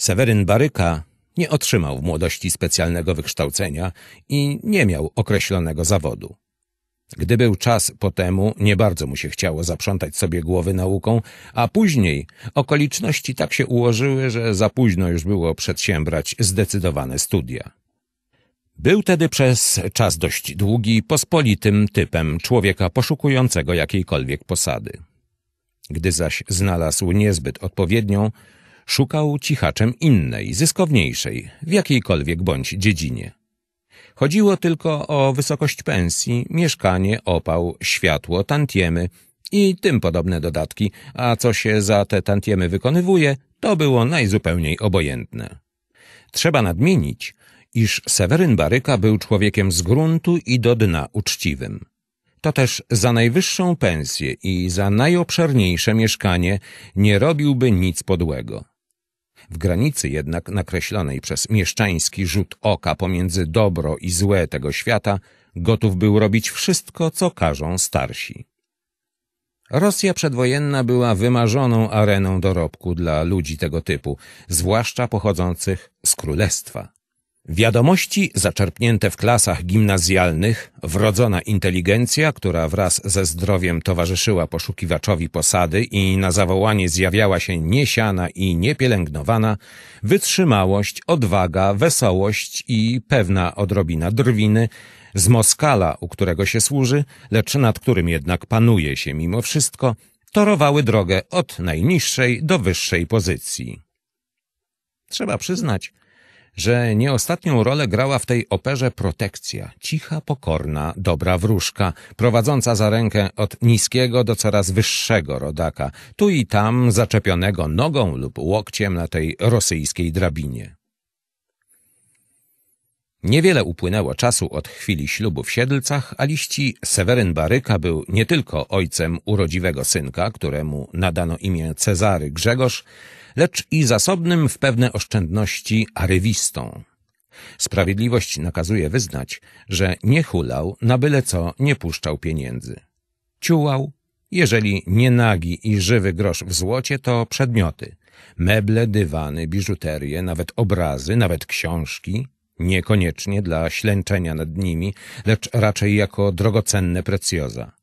Seweryn Baryka nie otrzymał w młodości specjalnego wykształcenia i nie miał określonego zawodu. Gdy był czas po temu, nie bardzo mu się chciało zaprzątać sobie głowy nauką, a później okoliczności tak się ułożyły, że za późno już było przedsiębrać zdecydowane studia. Był tedy przez czas dość długi pospolitym typem człowieka poszukującego jakiejkolwiek posady. Gdy zaś znalazł niezbyt odpowiednią, szukał cichaczem innej, zyskowniejszej, w jakiejkolwiek bądź dziedzinie. Chodziło tylko o wysokość pensji, mieszkanie, opał, światło, tantiemy i tym podobne dodatki, a co się za te tantiemy wykonywuje, to było najzupełniej obojętne. Trzeba nadmienić, iż Seweryn Baryka był człowiekiem z gruntu i do dna uczciwym. To też za najwyższą pensję i za najobszerniejsze mieszkanie nie robiłby nic podłego. W granicy jednak nakreślonej przez mieszczański rzut oka pomiędzy dobro i złe tego świata gotów był robić wszystko, co każą starsi. Rosja przedwojenna była wymarzoną areną dorobku dla ludzi tego typu, zwłaszcza pochodzących z królestwa. Wiadomości zaczerpnięte w klasach gimnazjalnych, wrodzona inteligencja, która wraz ze zdrowiem towarzyszyła poszukiwaczowi posady i na zawołanie zjawiała się niesiana i niepielęgnowana, wytrzymałość, odwaga, wesołość i pewna odrobina drwiny, z Moskala, u którego się służy, lecz nad którym jednak panuje się mimo wszystko, torowały drogę od najniższej do wyższej pozycji. Trzeba przyznać, że nie ostatnią rolę grała w tej operze protekcja, cicha, pokorna, dobra wróżka, prowadząca za rękę od niskiego do coraz wyższego rodaka, tu i tam zaczepionego nogą lub łokciem na tej rosyjskiej drabinie. Niewiele upłynęło czasu od chwili ślubu w Siedlcach, a liści Seweryn Baryka był nie tylko ojcem urodziwego synka, któremu nadano imię Cezary Grzegorz, lecz i zasobnym w pewne oszczędności arywistą. Sprawiedliwość nakazuje wyznać, że nie hulał, na byle co nie puszczał pieniędzy. Ciułał, jeżeli nie nagi i żywy grosz w złocie, to przedmioty. Meble, dywany, biżuterię, nawet obrazy, nawet książki, niekoniecznie dla ślęczenia nad nimi, lecz raczej jako drogocenne precjoza.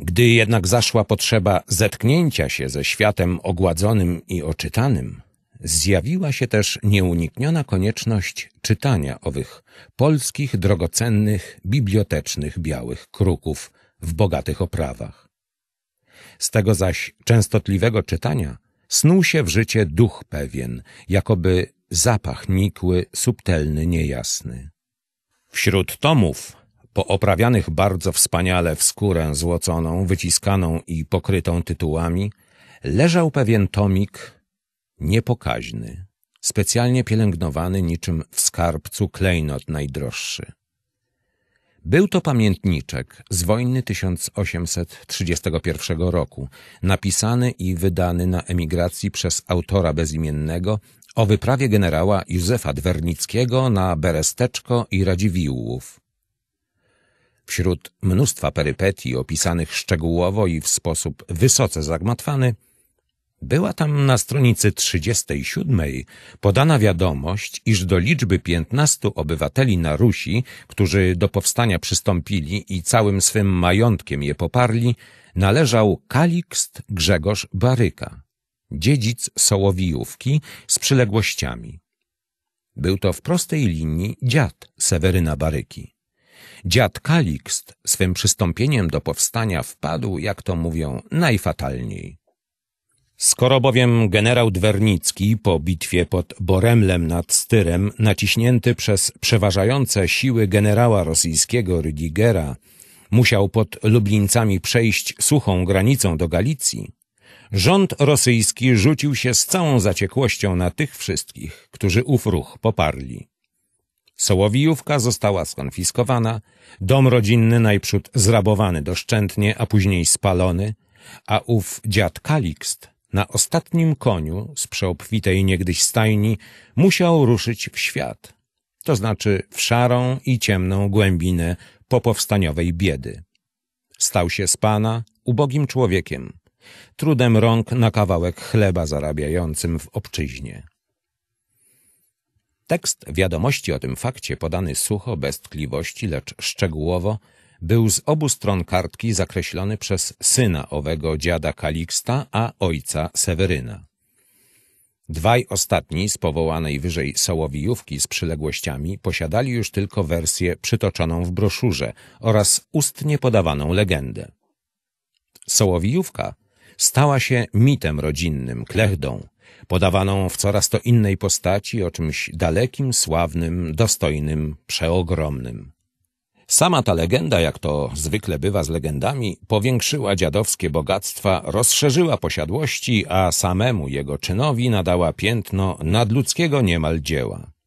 Gdy jednak zaszła potrzeba zetknięcia się ze światem ogładzonym i oczytanym, zjawiła się też nieunikniona konieczność czytania owych polskich, drogocennych, bibliotecznych białych kruków w bogatych oprawach. Z tego zaś częstotliwego czytania snuł się w życie duch pewien, jakoby zapach nikły, subtelny, niejasny. Wśród tomów pooprawianych bardzo wspaniale w skórę złoconą, wyciskaną i pokrytą tytułami, leżał pewien tomik niepokaźny, specjalnie pielęgnowany niczym w skarbcu klejnot najdroższy. Był to pamiętniczek z wojny 1831 roku, napisany i wydany na emigracji przez autora bezimiennego o wyprawie generała Józefa Dwernickiego na Beresteczko i Radziwiłłów. Wśród mnóstwa perypetii opisanych szczegółowo i w sposób wysoce zagmatwany, była tam na stronicy 37 podana wiadomość, iż do liczby 15 obywateli na Rusi, którzy do powstania przystąpili i całym swym majątkiem je poparli, należał Kalikst Grzegorz Baryka, dziedzic Sołowijówki z przyległościami. Był to w prostej linii dziad Seweryna Baryki. Dziad Kalikst swym przystąpieniem do powstania wpadł, jak to mówią, najfatalniej. Skoro bowiem generał Dwernicki po bitwie pod Boremlem nad Styrem, naciśnięty przez przeważające siły generała rosyjskiego Rydigera, musiał pod Lublińcami przejść suchą granicą do Galicji, rząd rosyjski rzucił się z całą zaciekłością na tych wszystkich, którzy ów ruch poparli. Sołowijówka została skonfiskowana, dom rodzinny najprzód zrabowany doszczętnie, a później spalony, a ów dziad Kalikst na ostatnim koniu z przeobfitej niegdyś stajni musiał ruszyć w świat, to znaczy w szarą i ciemną głębinę popowstaniowej biedy. Stał się z pana ubogim człowiekiem, trudem rąk na kawałek chleba zarabiającym w obczyźnie. Tekst wiadomości o tym fakcie podany sucho, bez tkliwości, lecz szczegółowo, był z obu stron kartki zakreślony przez syna owego dziada Kaliksta, a ojca Seweryna. Dwaj ostatni z powołanej wyżej Sołowijówki z przyległościami posiadali już tylko wersję przytoczoną w broszurze oraz ustnie podawaną legendę. Sołowijówka stała się mitem rodzinnym, klechdą, podawaną w coraz to innej postaci o czymś dalekim, sławnym, dostojnym, przeogromnym. Sama ta legenda, jak to zwykle bywa z legendami, powiększyła dziadowskie bogactwa, rozszerzyła posiadłości, a samemu jego czynowi nadała piętno nadludzkiego niemal dzieła.